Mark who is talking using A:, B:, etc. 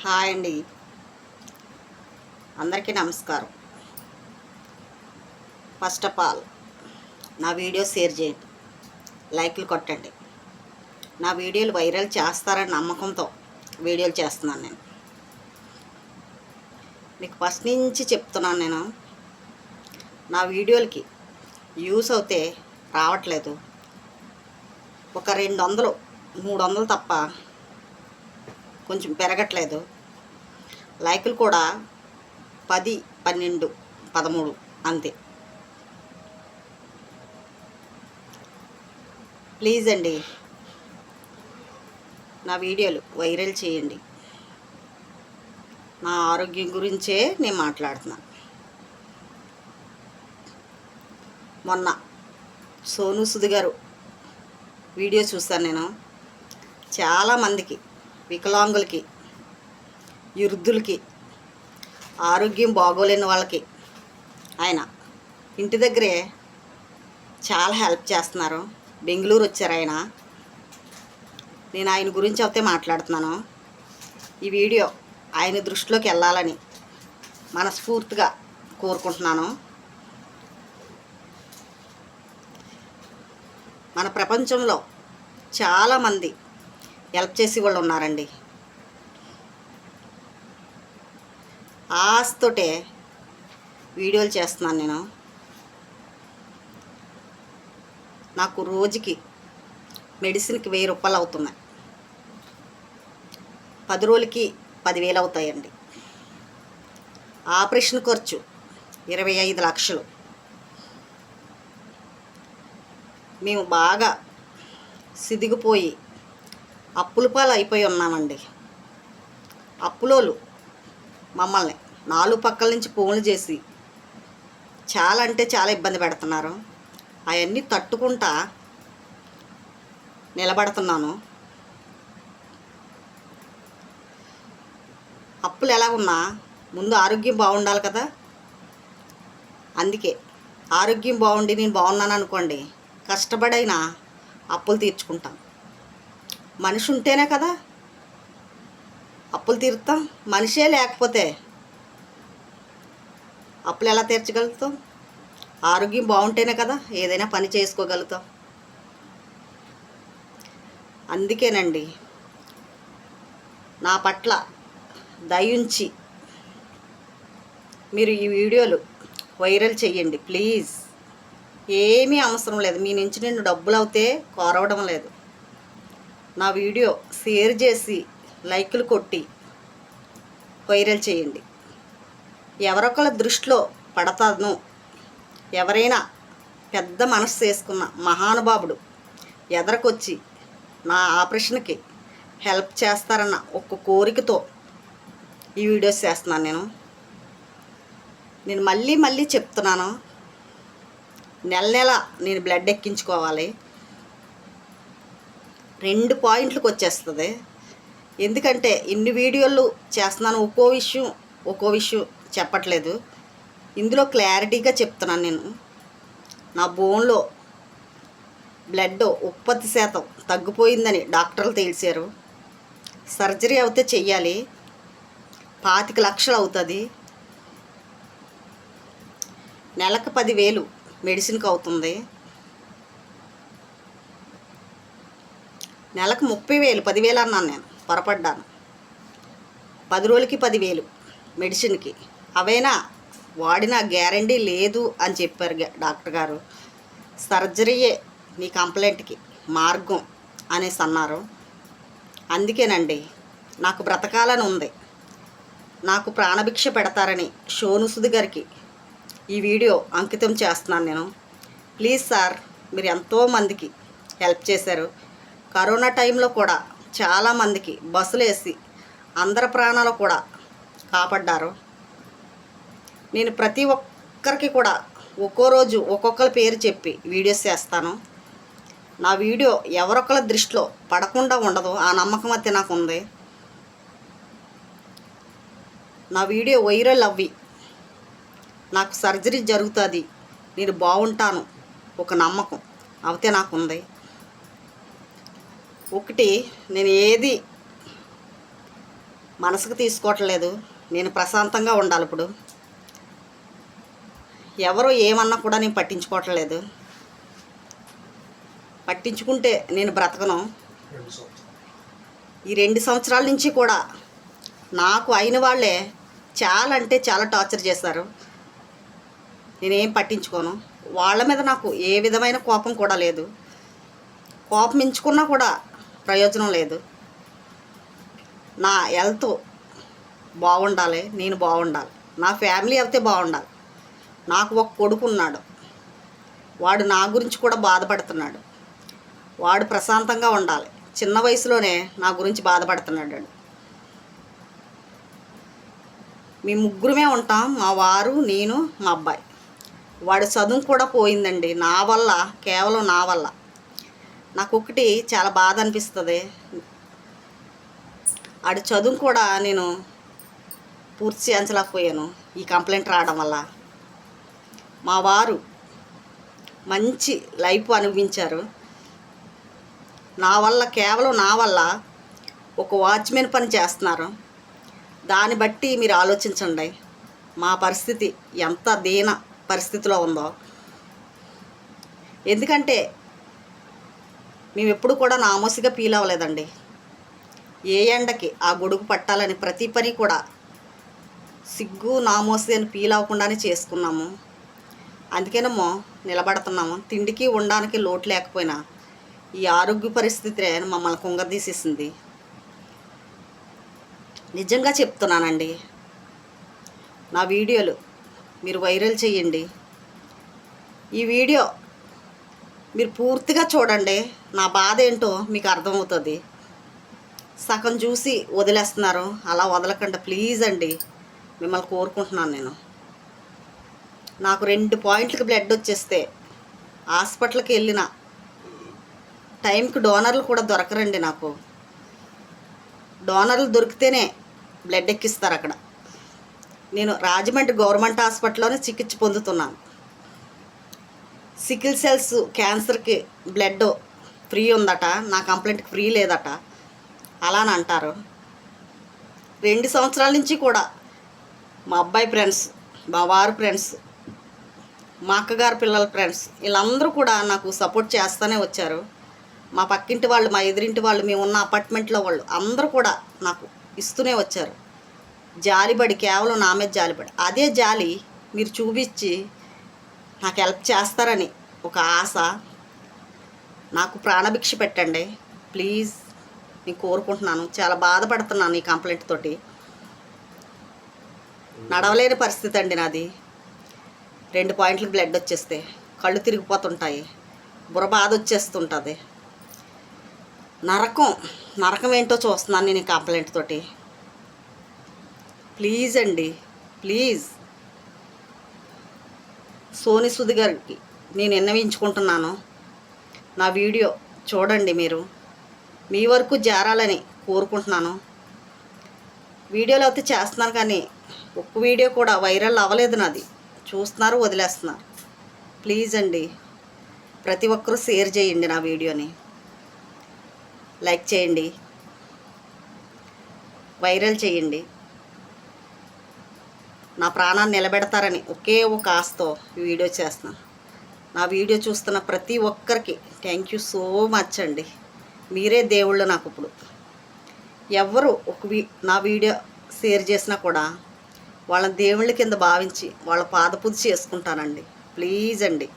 A: Hi అండి. అందరికీ నమస్కారం. ఫస్ట్ ఆఫ్ ఆల్ నా వీడియో షేర్ చేయండి. లైక్లు కొట్టండి. నా వీడియోలు వైరల్ చేస్తారని నమ్మకంతో వీడియోలు చేస్తున్నాను నేను. మీకు ఫస్ట్ నుంచి చెప్తున్నాను నేను నా వీడియోలకి యూస్ అవుతే రావట్లేదు. ఒక రెండు వందలు మూడు వందలు తప్ప కొంచెం పెరగట్లేదు. లైకులు కూడా పది పన్నెండు పదమూడు అంతే. ప్లీజ్ అండి నా వీడియోలు వైరల్ చేయండి. నా ఆరోగ్యం గురించే నేను మాట్లాడుతున్నాను మొన్న సోను సుధి గారు వీడియో చూస్తాను నేను. చాలామందికి వికలాంగులకి వృద్ధులకి ఆరోగ్యం బాగోలేని వాళ్ళకి ఆయన ఇంటి దగ్గరే చాలా హెల్ప్ చేస్తున్నారు. బెంగళూరు వచ్చారు ఆయన. నేను ఆయన గురించి అయితే మాట్లాడుతున్నాను. ఈ వీడియో ఆయన దృష్టిలోకి వెళ్ళాలని మనస్ఫూర్తిగా కోరుకుంటున్నాను. మన ప్రపంచంలో చాలామంది హెల్ప్ చేసి వాళ్ళు ఉన్నారండి. ఆస్తోటే వీడియోలు చేస్తున్నాను నేను. నాకు రోజుకి మెడిసిన్కి వెయ్యి రూపాయలు అవుతున్నాయి. పది రోజులకి పదివేలు అవుతాయండి. ఆపరేషన్ ఖర్చు ఇరవై ఐదు లక్షలు. మేము బాగా సిదిగిపోయి అప్పుల పాలు అయిపోయి ఉన్నామండి. అప్పులోలు మమ్మల్ని నాలుగు పక్కల నుంచి ఫోన్లు చేసి చాలా అంటే చాలా ఇబ్బంది పెడుతున్నారు. అవన్నీ తట్టుకుంటా నిలబడుతున్నాను. అప్పులు ఎలా ఉన్నా ముందు ఆరోగ్యం బాగుండాలి కదా? అందుకే ఆరోగ్యం బాగుండి నేను బాగున్నాను అనుకోండి కష్టపడైనా అప్పులు తీర్చుకుంటాం. మనిషి ఉంటేనే కదా. అప్పులు తీరుతాం. మనిషే లేకపోతే అప్పులు ఎలా తీర్చగలుగుతాం? ఆరోగ్యం బాగుంటేనే కదా ఏదైనా పని చేసుకోగలుగుతాం. అందుకేనండి నా పట్ల దయుంచి మీరు ఈ వీడియోలు వైరల్ చేయండి ప్లీజ్. ఏమీ అవసరం లేదు. మీ నుంచి నేను డబ్బులు అవుతే కోరవడం లేదు. నా వీడియో షేర్ చేసి లైకులు కొట్టి వైరల్ చేయండి. ఎవరొకళ్ళ దృష్టిలో పడతాను. ఎవరైనా పెద్ద మనసు చేసుకున్న మహానుభావుడు ఎదరకొచ్చి నా ఆపరేషన్కి హెల్ప్ చేస్తారన్న ఒక కోరికతో ఈ వీడియోస్ చేస్తున్నాను నేను. నేను మళ్ళీ మళ్ళీ చెప్తున్నాను. నెల నెల నేను బ్లడ్ ఎక్కించుకోవాలి. రెండు పాయింట్లకు వచ్చేస్తుంది. ఎందుకంటే ఇన్ని వీడియోలు చేస్తున్నాను ఒక్కో విషయం ఒక్కో విషయం చెప్పట్లేదు. ఇందులో క్లారిటీగా చెప్తున్నాను నేను. నా బోన్లో బ్లడ్ ఉత్పత్తి శాతం తగ్గిపోయిందని డాక్టర్లు తెలిసారు సర్జరీ అయితే చెయ్యాలి. పాతిక లక్షలు అవుతుంది. నెలకు పదివేలు మెడిసిన్కి అవుతుంది. నెలకు ముప్పై వేలు పదివేలు అన్నాను నేను పొరపడ్డాను. పది రోజులకి పదివేలు మెడిసిన్కి. అవైనా? వాడిన గ్యారంటీ లేదు అని చెప్పారు డాక్టర్ గారు. సర్జరీయే నీ కంప్లైంట్కి మార్గం అనేసి అన్నారు. అందుకేనండి నాకు బ్రతకాలని ఉంది. నాకు ప్రాణభిక్ష పెడతారని షోనుసుది గారికి ఈ వీడియో అంకితం చేస్తున్నాను నేను. ప్లీజ్ సార్ మీరు ఎంతోమందికి హెల్ప్ చేశారు. కరోనా టైంలో కూడా చాలామందికి బస్సులు వేసి అందరి ప్రాణాలు కూడా కాపాడ్డారు. నేను ప్రతి ఒక్కరికి కూడా ఒక్కో రోజు ఒక్కొక్కరి పేరు చెప్పి వీడియోస్ చేస్తాను. నా వీడియో ఎవరొక్కరి దృష్టిలో పడకుండా ఉండదు. ఆ నమ్మకం అయితే నాకు ఉంది. నా వీడియో వైరల్ అవ్వి. నాకు సర్జరీ జరుగుతుంది. నేను బాగుంటాను. ఒక నమ్మకం. అయితే నాకు ఉంది. ఒకటి నేను ఏది మనసుకు తీసుకోవట్లేదు నేను ప్రశాంతంగా ఉండాలి ఇప్పుడు. ఎవరు ఏమన్నా కూడా నేను పట్టించుకోవట్లేదు. పట్టించుకుంటే నేను బ్రతకను. ఈ రెండు సంవత్సరాల నుంచి కూడా నాకు అయిన వాళ్ళే చాలా అంటే చాలా టార్చర్ చేశారు. నేనేం పట్టించుకోను. వాళ్ళ మీద నాకు ఏ విధమైన కోపం కూడా లేదు. కోపం ఎంచుకున్నా కూడా ప్రయోజనం లేదు. నా హెల్త్ బాగుండాలి నేను బాగుండాలి. నా ఫ్యామిలీ అయితే బాగుండాలి. నాకు ఒక కొడుకు ఉన్నాడు. వాడు నా గురించి కూడా బాధపడుతున్నాడు. వాడు ప్రశాంతంగా ఉండాలి. చిన్న వయసులోనే నా గురించి బాధపడుతున్నాడు మీ ముగ్గురమే ఉంటాం మా వారు నేను మా అబ్బాయి. వాడు చదువు కూడా పోయిందండి. నా వల్ల కేవలం నా వల్ల. నాకు ఒకటి చాలా బాధ అనిపిస్తుంది ఆడు చదువు కూడా నేను పూర్తి చేయించలేకపోయాను ఈ కంప్లైంట్ రావడం వల్ల. మా వారు మంచి లైఫ్ అనుభవించారు. నా వల్ల కేవలం నా వల్ల ఒక వాచ్మెన్ పని చేస్తున్నారు. దాన్ని బట్టి మీరు ఆలోచించండి. మా పరిస్థితి ఎంత దీన పరిస్థితిలో ఉందో. ఎందుకంటే మేము ఎప్పుడు కూడా నామోసిగా ఫీల్ అవ్వలేదండి. ఏ ఎండకి ఆ గొడుగు పట్టాలని ప్రతి పని కూడా సిగ్గు నామోసి అని ఫీల్ అవ్వకుండానే చేసుకున్నాము. అందుకేనేమో నిలబడుతున్నాము. తిండికి ఉండడానికి లోటు లేకపోయినా ఈ ఆరోగ్య పరిస్థితి మమ్మల్ని కుంగదీసేసింది. నిజంగా చెప్తున్నానండి నా వీడియోలు మీరు వైరల్ చేయండి. ఈ వీడియో మీరు పూర్తిగా చూడండి. నా బాధ ఏంటో మీకు అర్థమవుతుంది. సగం చూసి వదిలేస్తున్నారు. అలా వదలకండి ప్లీజ్ అండి. మిమ్మల్ని కోరుకుంటున్నాను నేను. నాకు రెండు పాయింట్లకి బ్లడ్ వచ్చేస్తే హాస్పిటల్కి వెళ్ళిన టైంకి డోనర్లు కూడా దొరకరండి నాకు. డోనర్లు దొరికితేనే బ్లడ్ ఎక్కిస్తారు అక్కడ. నేను రాజమండ్రి గవర్నమెంట్ హాస్పిటల్లోనే చికిత్స పొందుతున్నాను. సికిల్ సెల్స్ క్యాన్సర్కి బ్లడ్ ఫ్రీ ఉందట నా కంప్లైంట్కి ఫ్రీ లేదట. అలా అని అంటారు. రెండు సంవత్సరాల నుంచి కూడా మా అబ్బాయి ఫ్రెండ్స్ మా వారు ఫ్రెండ్స్ మా అక్కగారు పిల్లల ఫ్రెండ్స్ వీళ్ళందరూ కూడా నాకు సపోర్ట్ చేస్తూనే వచ్చారు. మా పక్కింటి వాళ్ళు మా ఎదురింటి వాళ్ళు మేము ఉన్న అపార్ట్మెంట్లో వాళ్ళు అందరూ కూడా నాకు ఇస్తూనే వచ్చారు. జాలిబడి కేవలం నా మీద జాలిబడి. అదే జాలి మీరు చూపించి నాకు హెల్ప్ చేస్తారని ఒక ఆశ. నాకు ప్రాణభిక్ష పెట్టండి. ప్లీజ్ నేను కోరుకుంటున్నాను. చాలా బాధపడుతున్నాను ఈ కంప్లైంట్ తోటి. నడవలేని పరిస్థితి అండి నాది. రెండు పాయింట్లు బ్లడ్ వచ్చేస్తే కళ్ళు తిరిగిపోతుంటాయి. బుర్ర బాధ వచ్చేస్తుంటుంది. నరకం. నరకం ఏంటో చూస్తున్నాను నేను ఈ కంప్లైంట్ తోటి. ప్లీజ్ అండి. ప్లీజ్ సోని సుధి గారికి నేను విన్నవించుకుంటున్నాను. నా వీడియో చూడండి మీరు. మీ వరకు చేరాలని కోరుకుంటున్నాను. వీడియోలు అయితే చేస్తున్నాను కానీ ఒక్క వీడియో కూడా వైరల్ అవ్వలేదు నాది. చూస్తున్నారు వదిలేస్తున్నారు. ప్లీజ్ అండి ప్రతి ఒక్కరూ షేర్ చేయండి నా వీడియోని. లైక్ చేయండి. వైరల్ చేయండి. నా ప్రాణాన్ని నిలబెడతారని ఒకే ఒక ఆశతో ఈ వీడియో చేస్తున్నాను నా వీడియో చూస్తున్న ప్రతి ఒక్కరికి థ్యాంక్ యూ సో మచ్ అండి. మీరే దేవుళ్ళు నాకు ఇప్పుడు. ఎవరు ఒక వీ నా వీడియో షేర్ చేసినా కూడా వాళ్ళ దేవుళ్ళ కింద భావించి వాళ్ళ పాదపూజ చేసుకుంటానండి. ప్లీజ్ అండి.